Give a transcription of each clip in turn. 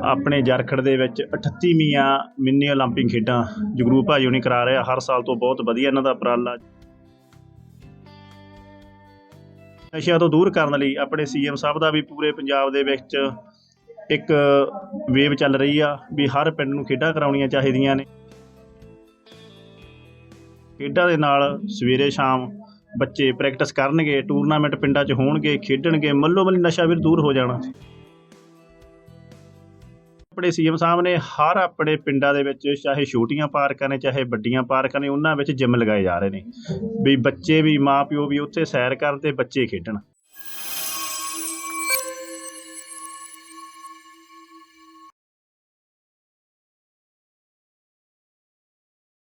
ਆਪਣੇ ਜਰਖੜ ਦੇ ਵਿੱਚ 38ਵੀਆਂ ਮਿੰਨੀ 올림픽 ਖੇਡਾਂ ਜਗਰੂਪ ਭਾਜੀ ਹੁਣੀ ਕਰਾ ਰਹੇ ਆ ਹਰ ਸਾਲ ਤੋਂ ਬਹੁਤ ਵਧੀਆ ਇਹਨਾਂ ਦਾ ਉਪਰਾਲਾ ਨਸ਼ਿਆਂ ਤੋਂ ਦੂਰ ਕਰਨ ਲਈ ਆਪਣੇ ਸੀਐਮ ਸਾਹਿਬ ਦਾ ਵੀ ਪੂਰੇ ਪੰਜਾਬ ਦੇ ਵਿੱਚ ਇੱਕ ਵੇਵ ਚੱਲ ਰਹੀ ਆ ਵੀ ਹਰ ਪਿੰਡ ਨੂੰ ਖੇਡਾਂ ਕਰਾਉਣੀਆਂ ਚਾਹੀਦੀਆਂ ਨੇ ਖੇਡਾਂ ਦੇ ਨਾਲ ਸਵੇਰੇ ਸ਼ਾਮ ਬੱਚੇ ਪ੍ਰੈਕਟਿਸ ਕਰਨਗੇ ਟੂਰਨਾਮੈਂਟ ਪਿੰਡਾਂ 'ਚ ਹੋਣਗੇ ਖੇਡਣਗੇ ਮੱਲੋ ਮੱਲੀ ਨਸ਼ਾ ਵੀ ਦੂਰ ਹੋ ਜਾਣਾ ਆਪਣੇ ਸੀਐਮ ਸਾਹਿਬ ਨੇ ਹਰ ਆਪਣੇ ਪਿੰਡਾਂ ਦੇ ਵਿੱਚ ਚਾਹੇ ਛੋਟੀਆਂ ਪਾਰਕਾਂ ਨੇ, ਚਾਹੇ ਵੱਡੀਆਂ ਪਾਰਕਾਂ ਨੇ, ਉਹਨਾਂ ਵਿੱਚ ਜਿਮ ਲਗਾਏ ਜਾ ਰਹੇ ਨੇ। ਵੀ ਬੱਚੇ ਵੀ, ਮਾਪਿਓ ਵੀ ਉੱਥੇ ਸੈਰ ਕਰਨ ਤੇ ਬੱਚੇ ਖੇਡਣ।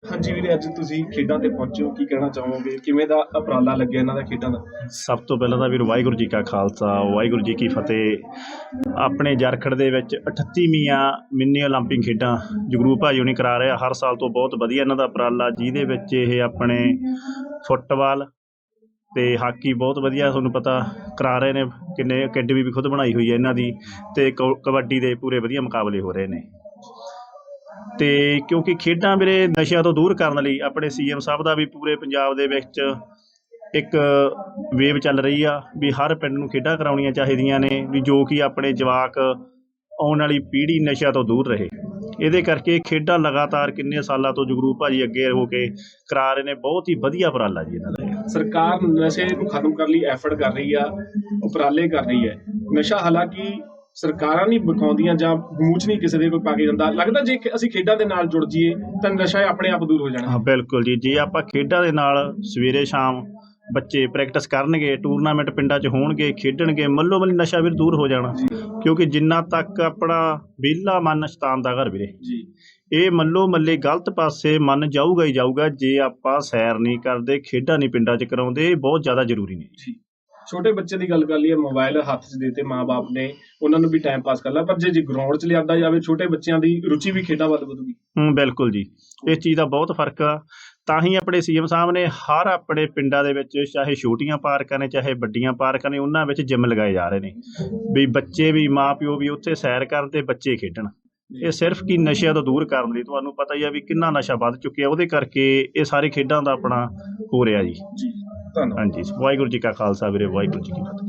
ਹਾਂਜੀ ਵੀਰੇ ਅੱਜ ਤੁਸੀਂ ਖੇਡਾਂ ਤੇ ਪਹੁੰਚੇ ਹੋ ਕੀ ਕਹਿਣਾ ਚਾਹੋਗੇ ਕਿਵੇਂ ਦਾ ਉਪਰਾਲਾ ਲੱਗਿਆ ਇਹਨਾਂ ਦਾ ਖੇਡਾਂ ਦਾ ਸਭ ਤੋਂ ਪਹਿਲਾਂ ਤਾਂ ਵੀਰ ਵਾਹਿਗੁਰੂ ਜੀ ਕਾ ਖਾਲਸਾ ਵਾਹਿਗੁਰੂ ਜੀ ਕੀ ਫਤਿਹ ਆਪਣੇ ਜਰਖੜ ਦੇ ਵਿੱਚ 38ਵੀਆਂ ਮਿੰਨੀ 올림픽 ਖੇਡਾਂ ਜਗਰੂਪ ਭਾਜੀ ਹੁਣੀ ਕਰਾ ਰਹੇ ਆ ਹਰ ਸਾਲ ਤੋਂ ਬਹੁਤ ਵਧੀਆ ਇਹਨਾਂ ਦਾ ਉਪਰਾਲਾ ਜਿਹਦੇ ਵਿੱਚ ਇਹ ਆਪਣੇ ਫੁੱਟਬਾਲ ਤੇ ਹਾਕੀ ਬਹੁਤ ਵਧੀਆ ਤੁਹਾਨੂੰ ਪਤਾ ਕਰਾ ਰਹੇ ਨੇ ਕਿੰਨੇ ਅਕੈਡਮੀ ਵੀ ਖੁਦ ਬਣਾਈ ਹੋਈ ਹੈ ਇਹਨਾਂ ਦੀ ਤੇ ਕੌ- ਕਬੱਡੀ ਦੇ ਪੂਰੇ ਵਧੀਆ ਮੁਕਾਬਲੇ ਹੋ ਰਹੇ ਨੇ ਤੇ ਕਿਉਂਕਿ ਖੇਡਾਂ ਵੀਰੇ ਨਸ਼ਿਆਂ ਤੋਂ ਦੂਰ ਕਰਨ ਲਈ ਆਪਣੇ ਸੀਐਮ ਸਾਹਿਬ ਦਾ ਵੀ ਪੂਰੇ ਪੰਜਾਬ ਦੇ ਵਿੱਚ ਇੱਕ ਵੇਵ ਚੱਲ ਰਹੀ ਆ ਵੀ ਹਰ ਪਿੰਡ ਨੂੰ ਖੇਡਾਂ ਕਰਾਉਣੀਆਂ ਚਾਹੀਦੀਆਂ ਨੇ ਵੀ ਜੋ ਕਿ ਆਪਣੇ ਜਵਾਕ ਆਉਣ ਵਾਲੀ ਪੀੜ੍ਹੀ ਨਸ਼ਿਆਂ ਤੋਂ ਦੂਰ ਰਹੇ। ਇਹਦੇ ਕਰਕੇ ਖੇਡਾਂ ਲਗਾਤਾਰ ਕਿੰਨੇ ਸਾਲਾਂ ਤੋਂ ਜਗਰੂਪ ਭਾਜੀ ਅੱਗੇ ਹੋ ਕੇ ਕਰਾ ਰਹੇ ਨੇ, ਬਹੁਤ ਹੀ ਵਧੀਆ ਉਪਰਾਲਾ ਜੀ ਇਹਨਾਂ ਦਾ ਸਰਕਾਰ ਨਸ਼ੇ ਨੂੰ ਖਤਮ ਕਰਨ ਲਈ ਐਫਰਟ ਕਰ ਰਹੀ ਆ, ਉਪਰਾਲੇ ਕਰ ਰਹੀ ਹੈ। ਨਸ਼ਾ ਹਾਲਾਂਕਿ ਸਰਕਾਰਾਂ ਨਹੀਂ ਵਿਖਾਉਂਦੀਆਂ ਜਾਂ ਮੂੰਹ ਨਹੀਂ ਕਿਸੇ ਦੇ ਕੋਈ ਪਾ ਕੇ ਜਾਂਦਾ। ਲੱਗਦਾ ਜੇ ਅਸੀਂ ਖੇਡਾਂ ਦੇ ਨਾਲ ਜੁੜ ਜਾਈਏ ਤਾਂ ਨਸ਼ਾ ਆਪਣੇ ਆਪ ਦੂਰ ਹੋ ਜਾਣਾ। ਹਾਂ ਬਿਲਕੁਲ ਜੀ। ਜੇ ਆਪਾਂ ਖੇਡਾਂ ਦੇ ਨਾਲ ਸਵੇਰੇ ਸ਼ਾਮ ਬੱਚੇ ਪ੍ਰੈਕਟਿਸ ਕਰਨਗੇ ਟੂਰਨਾਮੈਂਟ ਪਿੰਡਾਂ 'ਚ ਹੋਣਗੇ ਖੇਡਣਗੇ ਮੱਲੋ ਮੱਲੀ ਨਸ਼ਾ ਵੀ ਦੂਰ ਹੋ ਜਾਣਾ। ਕਿਉਂਕਿ ਜਿੰਨਾ ਤੱਕ ਆਪਣਾ ਵਿਹਲਾ ਮਨ ਸ਼ੈਤਾਨ ਦਾ ਘਰ ਵੀਰੇ। ਜੀ। ਇਹ ਮੱਲੋ ਮੱਲੇ ਗਲਤ ਪਾਸੇ ਮਨ ਜਾਊਗਾ ਹੀ ਜਾਊਗਾ ਜੇ ਆਪਾਂ ਸੈਰ ਨਹੀਂ ਕਰਦੇ ਖੇਡਾਂ ਨਹੀਂ ਪਿੰਡਾਂ 'ਚ ਕਰਾਉਂਦੇ ਇਹ ਬਹੁਤ ਜ਼ਿਆਦਾ ਜ਼ਰੂਰੀ ਨੇ। ਜੀ। ਛੋਟੇ ਬੱਚੇ ਦੀ ਗੱਲ ਕਰ ਲਈਏ ਮੋਬਾਈਲ ਹੱਥ 'ਚ ਦੇਤੇ ਮਾਪੇ ਨੇ ਉਹਨਾਂ ਨੂੰ ਵੀ ਟਾਈਮ ਪਾਸ ਕਰ ਲਾ। ਪਰ ਜੇ ਜੇ ਗਰਾਊਂਡ 'ਚ ਲਿਆਂਦਾ ਜਾਵੇ ਛੋਟੇ ਬੱਚਿਆਂ ਦੀ ਰੁਚੀ ਵੀ ਖੇਡਾਂ ਵੱਲ ਵਧੂਗੀ। ਹੂੰ ਬਿਲਕੁਲ ਜੀ। ਇਸ ਚੀਜ਼ ਦਾ ਬਹੁਤ ਫ਼ਰਕ ਆ। ਤਾਂ ਹੀ ਆਪਣੇ ਸੀਐਮ ਸਾਹਿਬ ਨੇ ਹਰ ਆਪਣੇ ਪਿੰਡਾਂ ਦੇ ਵਿੱਚ ਚਾਹੇ ਛੋਟੀਆਂ ਪਾਰਕਾਂ ਨੇ ਚਾਹੇ ਵੱਡੀਆਂ ਪਾਰਕਾਂ ਨੇ ਉਹਨਾਂ ਵਿੱਚ ਜਿਮ ਲਗਾਏ ਜਾ ਰਹੇ ਨੇ। ਵੀ ਬੱਚੇ ਵੀ ਮਾਪਿਓ ਵੀ ਉੱਥੇ ਸੈਰ ਕਰਨ ਤੇ ਬੱਚੇ ਖੇਡਣ। ਇਹ ਸਿਰਫ ਕੀ ਨਸ਼ਿਆਂ ਤੋਂ ਦੂਰ ਕਰਨ ਲਈ ਤੁਹਾਨੂੰ ਪਤਾ ਹੀ ਆ ਵੀ ਕਿੰਨਾ ਨਸ਼ਾ ਵੱਧ ਚੁੱਕਿਆ। ਉਹਦੇ ਕਰਕੇ ਇਹ ਸਾਰੇ ਖੇਡਾਂ ਦਾ ਆਪਣਾ ਹੋ ਰਿਹਾ ਜੀ। ਜੀ। ਧੰਨਵਾਦ ਹਾਂਜੀ ਵਾਹਿਗੁਰੂ ਜੀ ਕਾ ਖਾਲਸਾ ਵੀਰੇ ਵਾਹਿਗੁਰੂ ਜੀ ਕੀ ਫਤਿਹ।